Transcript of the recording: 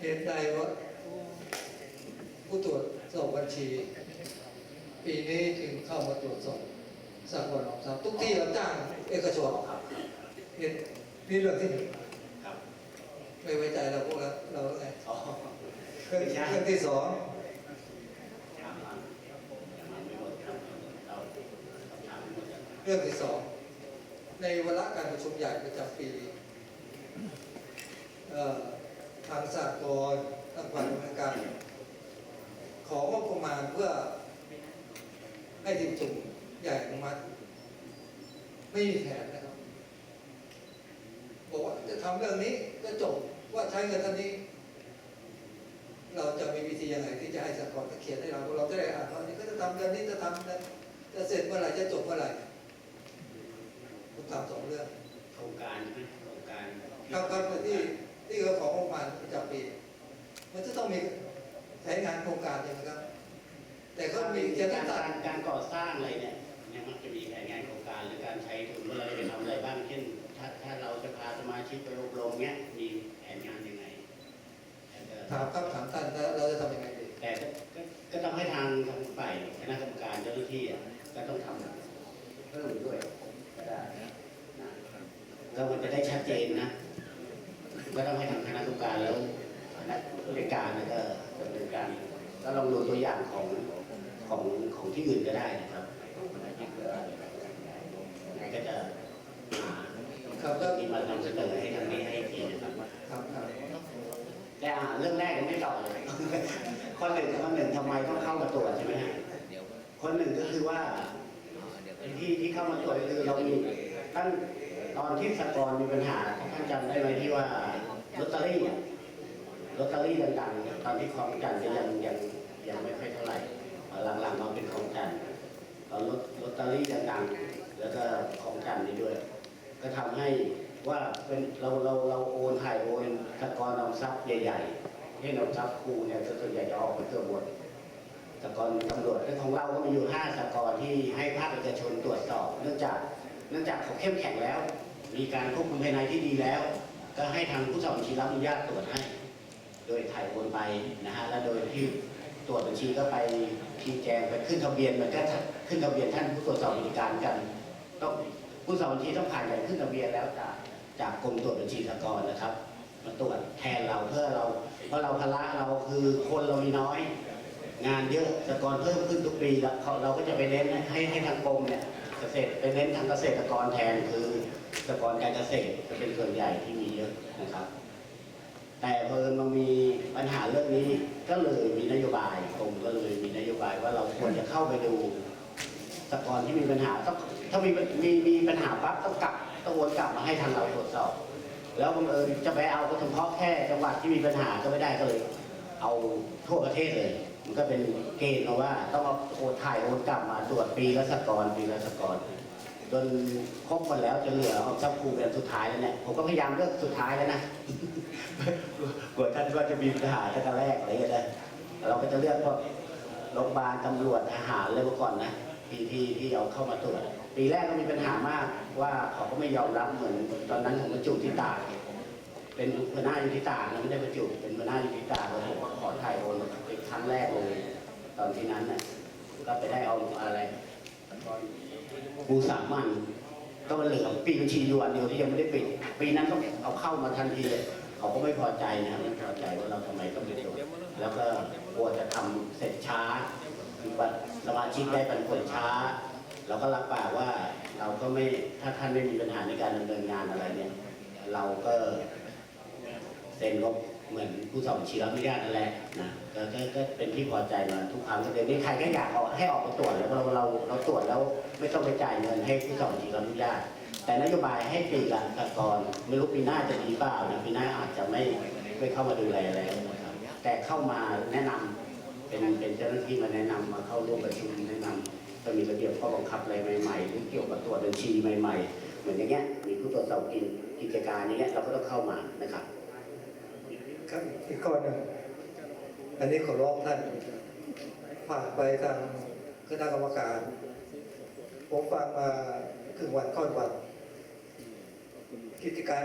เหตุใดว่าผู้ตรวจสอบบัญชี ปีนี้จึงเข้ามาตรวจสอบสากลออมทรัพย์ทุกที่เราจ้างเอกชนครับเหตุนี่เรื่องที่หนึ่งครับไม่ไว้ใจเราพวกเราเราไงอ๋อเรื่องเรื่องที่สองถามมาถามมาไม่หมดครับเราถามไม่หมดครับเรื่องที่สองในวาระการประชุมใหญ่ประจำปีเอ่อ ทางสากลทางฝ่ายดำเนินการ ของงบประมาณเพื่อให้ทีมจุ่มใหญ่อนุมัติไม่มีแผนนะครับ บอกว่าจะทำเรื่องนี้ก็จบว่าใช้เงินเท่านี้ เราจะมีวิธียังไงที่จะให้สากลเขียนให้เราเราจะได้อ่านว่านี่ก็จะทำเดือนนี้จะทำเดือนจะเสร็จเมื่อไหร่จะจบเมื่อไหร่ผมถามสองเรื่องโครงการใช่ไหมโครงการครับครับที่ ที่เขาของงบประมาณประจำปี มันจะต้องมีใช้งานโครงการใช่ไหมครับ แต่ก็มีเขียนการตัดการการก่อสร้างอะไรเนี่ยยังมักจะมีแผนงานโครงการหรือการใช้ทุนว่าเราจะไปทำอะไรบ้างเช่นถ้าถ้าเราจะพาสมาชิกไปอบรมเนี้ยมีแผนงานยังไงแล้วก็ถามครับถามท่านแล้วเราจะทำยังไงดีแต่ก็ก็ก็ต้องให้ทางทางฝ่ายคณะกรรมการเจ้าหน้าที่อะก็ต้องทำเพิ่มด้วยก็ได้นะก็มันจะได้ชัดเจนนะ ก็ต้องให้ทางคณะกรรมการแล้วคณะผู้จัดการก็ดำเนินการก็ลองดูตัวอย่างของของของที่อื่นก็ได้นะครับยังไงก็จะหาครับแล้วที่มานำเสนอให้ทางนี้ให้อีกทีนะครับครับแต่อ่าเรื่องแรกยังไม่ตอบเลยข้อหนึ่งข้อหนึ่งทำไมต้องเข้ามาตรวจใช่ไหมฮะคนหนึ่งก็คือว่าที่ที่เข้ามาตรวจคือเรามีตั้งตอนที่สกรมีปัญหาท่านจำได้ไหมที่ว่า ลอตเตอรี่อะลอตเตอรี่ดังๆตอนที่คลองจันทร์จะยังยังยังไม่ค่อยเท่าไหร่หลังๆมาเป็นคลองจันลอตลอตเตอรี่ดังๆแล้วก็คลองจันนี่ด้วย ก็ทำให้ว่าเป็นเราเราเราโอนถ่ายโอนสกรณ์ออมทรัพย์ใหญ่ๆที่ออมทรัพย์ครูเนี่ยส่วนใหญ่จะออกไปเกือบหมดสกรณ์ตำรวจและของเราก็มีอยู่ห้าสกรณ์ที่ให้ภาคเอกชนตรวจสอบ เนื่องจากเนื่องจากเขาเข้มแข็งแล้ว มีการควบคุมภายในที่ดีแล้ว ก็ให้ทางผู้สอบบัญชีรับอนุญาตตรวจให้ โดยถ่ายโอนไปนะฮะและโดยที่ตรวจบัญชีก็ไปชี้แจงไปขึ้นทะเบียนมันก็ขึ้นทะเบียนท่านผู้ตรวจสอบกิจการกันต้องผู้สอบบัญชีต้องผ่านการขึ้นทะเบียนแล้วจากจากกรมตรวจบัญชีสกลนะครับมาตรวจแทนเราเพื่อเรา เพราะเราภาระเราคือคนเรามีน้อย งานเยอะสกลเพิ่มขึ้นทุกปีแล้วเขาเราก็จะไปเน้นให้ให้ทางกรมเนี่ยเกษตรไปเน้นทางเกษตรกรแทนคือ สากลการเกษตรจะเป็นส่วนใหญ่ที่มีเยอะนะครับ แต่เพอมันมีปัญหาเรื่องนี้ก็เลยมีนโยบายกรมก็เลยมีนโยบายว่าเราควรจะเข้าไปดูสกรที่มีปัญหาต้องถ้ามีมีมีปัญหาปั๊บต้องกลับต้องวนกลับมาให้ทางเราตรวจสอบ แล้วบังเอิญจะไปเอาก็เฉพาะแค่จังหวัดที่มีปัญหาก็ไม่ได้ก็เลย เอาทั่วประเทศเลย มันก็เป็นเกณฑ์มาว่าต้องเอาโอนถ่ายโอนกลับมาตรวจปีละสกรปีละสกร จนครบหมดแล้วจะเหลือเอาซับคูเป็นสุดท้ายแล้วเนี่ยผมก็พยายามเลือกสุดท้ายแล้วนะกลัวท่านว่าจะมีปัญหาตั้งแต่แรกอะไรอย่างเงี้ยเราก็จะเลือกพวกโรงพยาบาลตำรวจทหารเลยเมื่อก่อนนะทีที่ที่เอาเข้ามาตรวจปีแรกก็มีปัญหามากว่าเขาก็ไม่ยอมรับเหมือนตอนนั้นผมบรรจุที่ตากเป็นหัวหน้าอยู่ที่ตากนะไม่ได้บรรจุเป็นหัวหน้าอยู่ที่ตากแล้วผมก็ขอถ่ายโอนเป็นครั้งแรกเลยตอนที่นั้นนะก็ไปได้เอาอะไร กูสามันก็มันเหลือปีบัญชีอยู่อันเดียวที่ยังไม่ได้ปิด ปีนั้นก็เอาเข้ามาทันทีเลยเขาก็ไม่พอใจนะไม่พอใจว่าเราทำไมต้องไปตรวจแล้วก็กลัวจะทำเสร็จช้าคือว่าสมาชิกได้ปันผลช้า เราก็รับปากว่าเราก็ไม่ถ้าท่านไม่มีปัญหาในการดำเนินงานอะไรเนี่ย เราก็เซ็นงบ เหมือนผู้สอบบัญชีรับอนุญาตนั่นแหละนะก็ก็เป็นที่พอใจมาทุกครั้งเดี๋ยวนี้ใครก็อยากเอาให้ออกไปตรวจแล้วเราเราเราตรวจแล้วไม่ต้องไปจ่ายเงินให้ผู้สอบบัญชีรับอนุญาแต่นโยบายให้ปีละสกรไม่รู้ปีหน้าจะดีเปล่านะปีหน้าอาจจะไม่ไม่เข้ามาดูแลแล้วนะครับแต่เข้ามาแนะนำเป็นเป็นเจ้าหน้าที่มาแนะนำมาเข้าร่วมประชุมแนะนำจะมีระเบียบข้อบังคับอะไรใหม่ๆหรือเกี่ยวกับตรวจบัญชีใหม่ ๆ เหมือนอย่างเงี้ยมีผู้ตรวจสอบกินกิจการอย่างเงี้ยเราก็ต้องเข้ามานะครับ ครับอีกข้อหนึ่งอันนี้ขอร้องท่านผ่านไปทางคณะกรรมการ ผมฟังมาถึงวันข้อนวันกิจการ